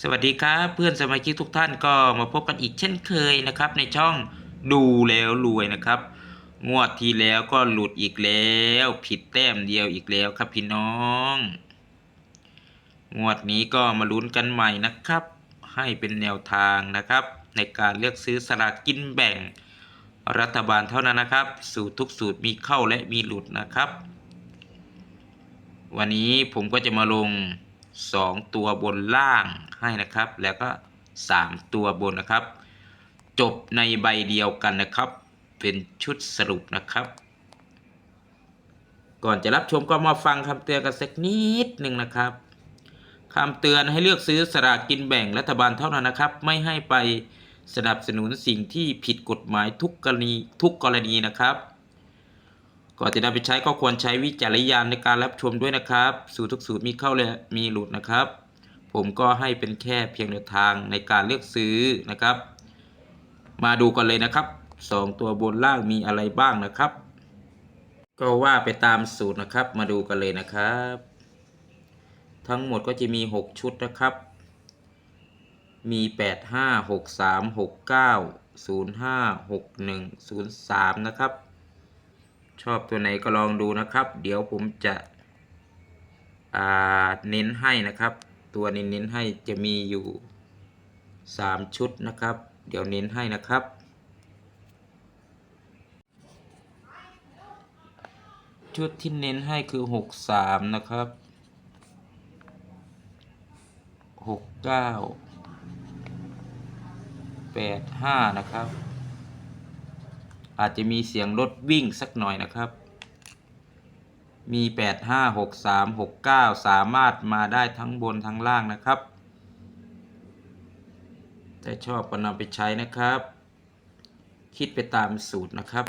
สวัสดีครับเพื่อนสมาชิกทุกท่านก็มาพบกันอีกเช่นเคยนะครับ ในช่องดูแล้วรวยนะครับ งวดที่แล้วก็หลุดอีกแล้ว ผิดแต้มเดียวอีกแล้วครับพี่น้อง งวดนี้ก็มาลุ้นกันใหม่นะครับ ให้เป็นแนวทางนะครับ ในการเลือกซื้อสลากกินแบ่ง รัฐบาลเท่านั้นนะครับ สูตรทุกสูตรมีเข้าและมีหลุดนะครับ วันนี้ผมก็จะมาลง 2 ตัวบนล่างให้นะครับ แล้วก็ 3 ตัวบนนะครับ จบในใบเดียวกันนะครับ เป็นชุดสรุปนะครับ ก่อนจะรับชมก็มาฟังคำเตือนกันสักนิดหนึ่งนะครับคำเตือนให้เลือกซื้อสลากกินแบ่งรัฐบาลเท่านั้นนะครับ ไม่ให้ไปสนับสนุนสิ่งที่ผิดกฎหมายทุกกรณีทุกกรณีนะครับ ก่อนจะนำไปใช้ก็ควรใช้วิจารณญาณในการรับชมด้วยนะครับ สูตรทุกสูตรมีเข้าและมีหลุดนะครับ ผมก็ให้เป็นแค่เพียงแนวทางในการเลือกซื้อนะครับ มาดูกันเลยนะครับสองตัวบนล่างมีอะไรบ้างนะครับ ก็ว่าไปตามสูตรนะครับ มาดูกันเลยนะครับ ทั้งหมดก็จะมี 6 ชุดนะครับ มี 8 5 6 3 6 9 0 5 6 1 0 3 นะครับ ชอบตัวไหนก็ลองดูนะครับ เดี๋ยวผมจะอ่าเน้นให้นะครับ ตัวเน้นเน้นให้จะมีอยู่ 3 ชุดนะครับ เดี๋ยวเน้นให้นะครับ ชุดที่เน้นให้คือ 6 3 นะครับ 6 9 8 5 นะครับ อาจจะมีเสียงรถวิ่งสักหน่อยนะครับ มี 8 5 6 3 6 9 สามารถมาได้ทั้งบนทั้งล่างนะครับแต่ชอบก็นำไปใช้นะครับ คิดไปตามสูตรนะครับ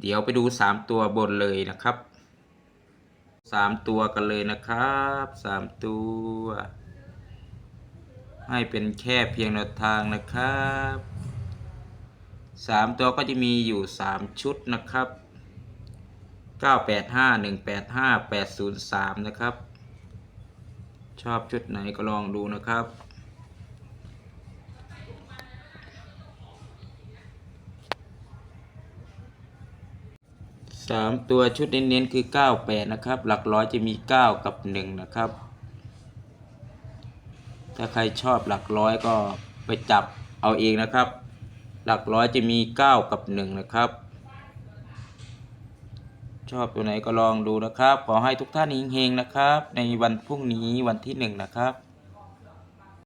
เดี๋ยวไปดู 3 ตัวบนเลยนะครับ 3 ตัวกันเลยนะครับ 3 ตัวให้เป็นแค่เพียงแนวทางนะครับ สามตัวก็จะมีอยู่สามชุดนะครับเก้าแปดห้าหนึ่งแปดห้าแปดศูนย์สามนะครับ ชอบชุดไหนก็ลองดูนะครับสามตัวชุดเน้นๆคือเก้าแปดนะครับ หลักร้อยจะมีเก้ากับหนึ่งนะครับ ถ้าใครชอบหลักร้อยก็ไปจับเอาเองนะครับ หลักร้อยจะมี 9 กับ 1 นะครับ ชอบตัวไหนก็ลองดูนะครับ ขอให้ทุกท่านเฮงๆนะครับ ในวันพรุ่งนี้วันที่ 1 นะครับ